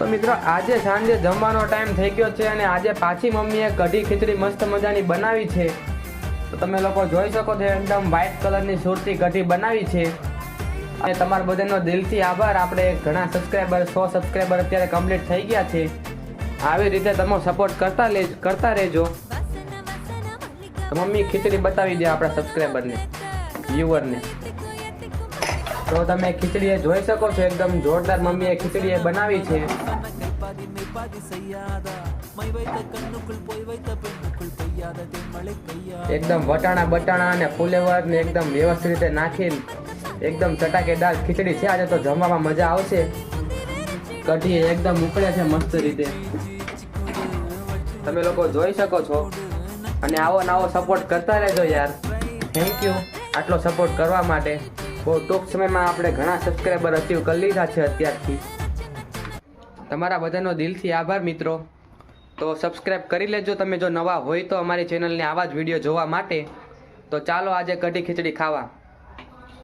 તો મિત્રો, આજે સાંજે જમવાનો ટાઈમ થઈ ગયો છે અને આજે પાછી મમ્મીએ કઢી ખીચડી મસ્ત મજાની બનાવી છે. તો તમે લોકો જોઈ શકો છો, એકદમ વ્હાઇટ કલરની સુરતી કઢી બનાવી છે. અને તમારા બધાનો દિલથી આભાર. આપણે ઘણા સબસ્ક્રાઈબર સો સબસ્ક્રાઈબર અત્યારે કમ્પ્લીટ થઈ ગયા છે. આવી રીતે તમે સપોર્ટ કરતા લે, કરતા રહેજો. તો મમ્મી ખીચડી બતાવી દે આપણા સબસ્ક્રાઈબરને વ્યુઅરને તો તમે ખીચડી જોઈ શકો છો, એકદમ જોરદાર મમ્મીએ ખીચડી બનાવી છે. એકદમ વટાણા બટાણા અને ફુલેવર ને એકદમ વ્યવસ્થિત રીતે નાખીને એકદમ ચટાકેદાર ખીચડી છે, આજે તો જમવામાં મજા આવશે. કઢી એકદમ ઉકળે છે મસ્ત રીતે. તમે લોકો જોઈ શકો છો. અને આવો નવો સપોર્ટ કરતા રહેજો યાર. થેન્ક યુ આટલો સપોર્ટ કરવા માટે. ટૂંક સમયમાં આપણે ઘણા સબસ્ક્રાઈબર અચીવ કરી લીધા છે અત્યારથી. તમારા બધાનો દિલથી આભાર, મિત્રો. તો સબસ્ક્રાઈબ કરી લેજો. તમે જો નવા હોય તો અમારી ચેનલને આવા જ વીડિયો જોવા માટે. તો ચાલો આજે કઢી ખીચડી ખાવા.